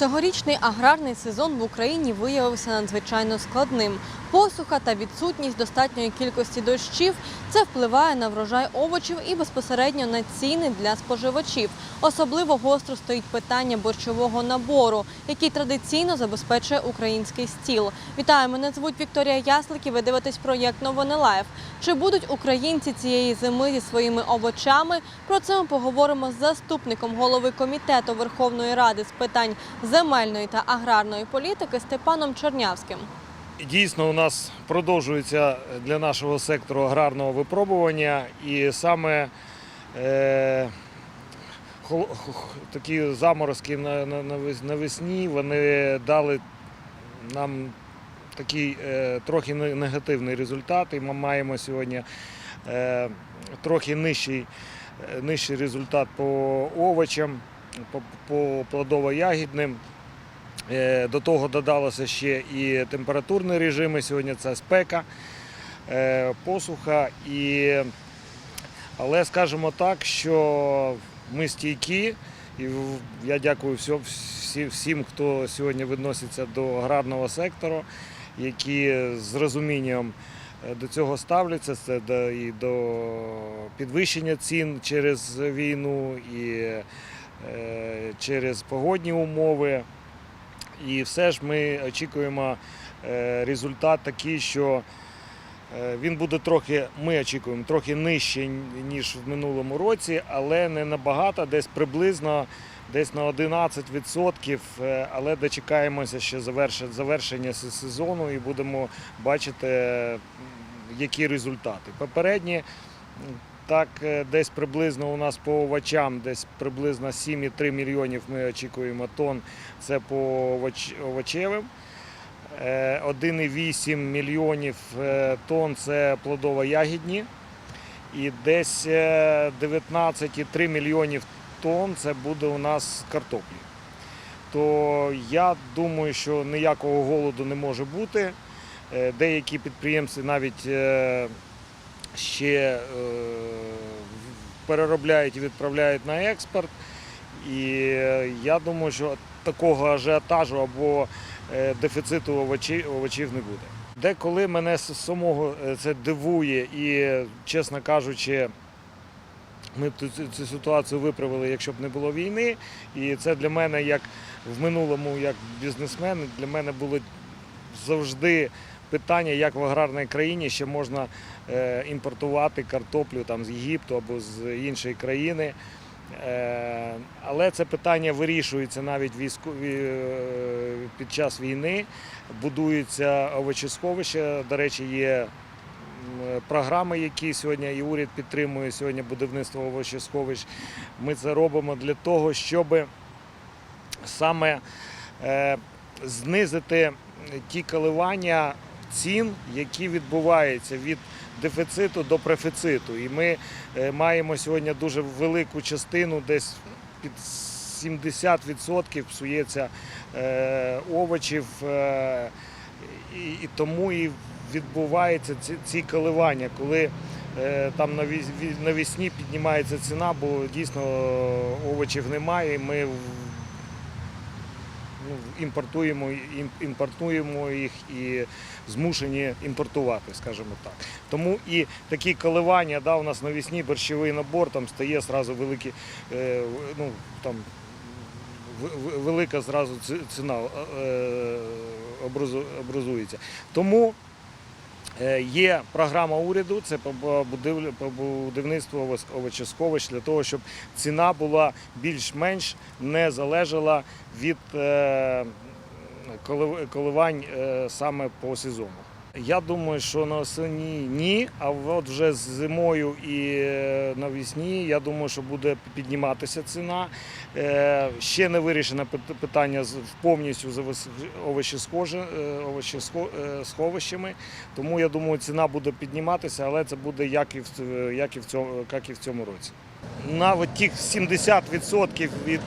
Цьогорічний аграрний сезон в Україні виявився надзвичайно складним. Посуха та відсутність достатньої кількості дощів це впливає на врожай овочів і безпосередньо на ціни для споживачів. Особливо гостро стоїть питання борщового набору, який традиційно забезпечує український стіл. Вітаю, мене звуть Вікторія Яслик і ви дивитесь проєкт Новини Лайф. Чи будуть українці цієї зими зі своїми овочами? Про це ми поговоримо з заступником голови комітету Верховної Ради з питань земельної та аграрної політики Степаном Чернявським. Дійсно, у нас продовжується для нашого сектору аграрного випробування, і саме е, такі заморозки на, на, навесні вони дали нам такий е, трохи негативний результат. І ми маємо сьогодні е, трохи нижчий, е, нижчий результат по овочам, по, по плодово-ягідним. Е, До того додалося ще і температурні режими. Сьогодні це спека, е, посуха. І... Але скажімо так, що ми стійкі, і я дякую всім, хто сьогодні відноситься до аграрного сектору, які з розумінням е, до цього ставляться. Це і до підвищення цін через війну, і через погодні умови. І все ж ми очікуємо е, результат такий, що е, він буде трохи, ми очікуємо, трохи нижче, ніж в минулому році, але не набагато, десь приблизно десь на 11%, е, але дочекаємося ще завершення, сезону і будемо бачити, які результати. Попередні так, е, десь приблизно у нас по овочам, десь приблизно 7,3 мільйонів ми очікуємо тонн. Це по овоч- овочевим. Е, 1,8 мільйонів е, тонн це плодово-ягідні. І десь е, 19,3 мільйонів тонн це буде у нас картоплі. То я думаю, що ніякого голоду не може бути. Е, Деякі підприємці навіть е, ще е, переробляють і відправляють на експорт. І е, я думаю, що такого ажіотажу або е, дефіциту овочів, овочів не буде. Деколи мене самого це дивує і, чесно кажучи, ми б цю ситуацію виправили, якщо б не було війни. І це для мене, як в минулому, як бізнесмен, для мене було завжди питання, як в аграрній країні ще можна е, імпортувати картоплю там, з Єгипту або з іншої країни. Е, Але це питання вирішується навіть е, під час війни. Будуються овочесховища. До речі, є програми, які сьогодні і уряд підтримує сьогодні будівництво овочесховищ. Ми це робимо для того, щоб саме знизити ті коливання цін, які відбуваються від дефіциту до префіциту. І ми е, маємо сьогодні дуже велику частину, десь під 70% псується е, овочів. е, і, тому і відбуваються ці, коливання, коли там наві- ві- навесні піднімається ціна, бо дійсно овочів немає. і Ми ну, імпортуємо, ім- імпортуємо їх і змушені імпортувати, скажімо так. Тому і такі коливання, да, у нас навісні борщовий набор, там стає зразу великі, е, ну, там, велика зразу ці- ціна е, образу- образується. Тому є програма уряду, це овос- овочесховищ для того, щоб ціна була більш-менш не залежала від е, колив- коливань е, саме по сезону. Я думаю, що на осені ні, а от вже з зимою і е, навесні, я думаю, що буде підніматися ціна. Е, Ще не вирішено питання повністю з овочесхоже- е, овочесховищами, тому я думаю, ціна буде підніматися, але це буде як і в, як і в, цьому, як і в цьому році. Навіть тих 70% від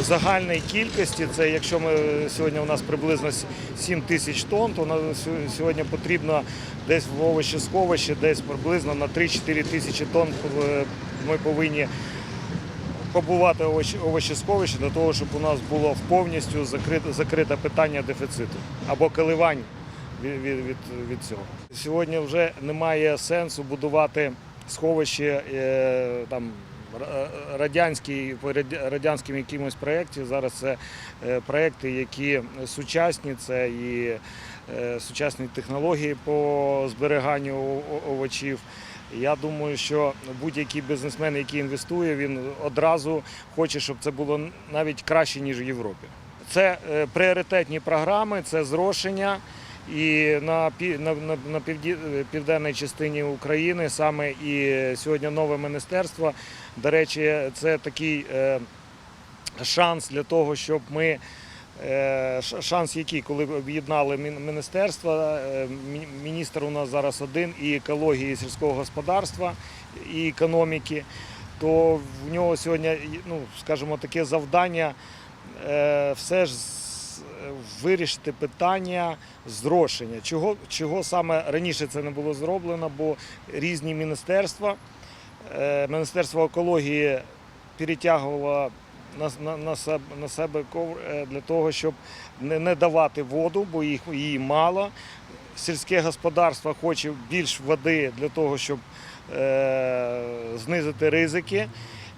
загальної кількості, це якщо ми сьогодні у нас приблизно 7 тисяч тонн, то на сьо- сьогодні потрібно десь в овочесховищі, десь приблизно на 3-4 тисячі тонн е, ми повинні побувати овощесховище для того, щоб у нас було повністю закрите, закрите питання дефіциту або коливань від, від, від, від цього. Сьогодні вже немає сенсу будувати сховище е, там. Ра- Радянські по радянським якимось проєкті. Зараз це е, проєкти, які сучасні, це і е, сучасні технології по о- овочів. Я думаю, що будь-який бізнесмен, який інвестує, він одразу хоче, щоб це було навіть краще, ніж в Європі. Це е, пріоритетні програми, це зрошення. І на, на, на, південній частині України саме і сьогодні нове міністерство. До речі, це такий е, шанс для того, щоб ми. е, Шанс який, коли об'єднали міністерства, е, міністр у нас зараз один і екології, і сільського господарства, і економіки, то в нього сьогодні, ну, скажімо, таке завдання все ж вирішити питання зрошення. Чого, чого саме раніше це не було зроблено, бо різні міністерства, е, Міністерство екології перетягувало на, на, на, себе, е, для того, щоб не, не давати воду, бо їх, її мало. Сільське господарство хоче більш води для того, щоб е, знизити ризики.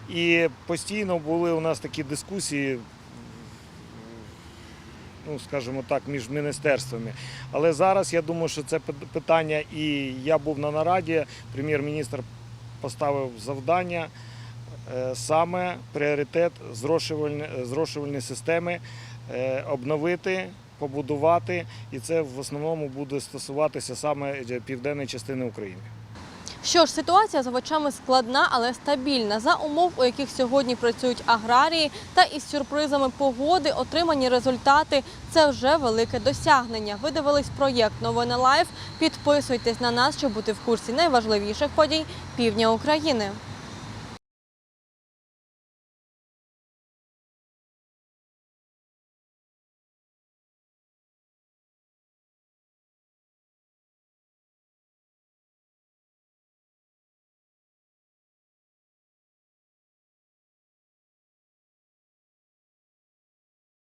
І постійно були у нас такі дискусії, ну скажімо так, між міністерствами. Але зараз я думаю, що це питання, і я був на нараді, прем'єр-міністр поставив завдання е, саме пріоритет зрошувальні, зрошувальні системи е, обновити, побудувати, і це в основному буде стосуватися саме е, південної частини України. Що ж, ситуація з овочами складна, але стабільна. За умов, у яких сьогодні працюють аграрії, та із сюрпризами погоди отримані результати це вже велике досягнення. Ви дивились проєкт Новини Лайф. Підписуйтесь на нас, щоб бути в курсі найважливіших подій півдня України.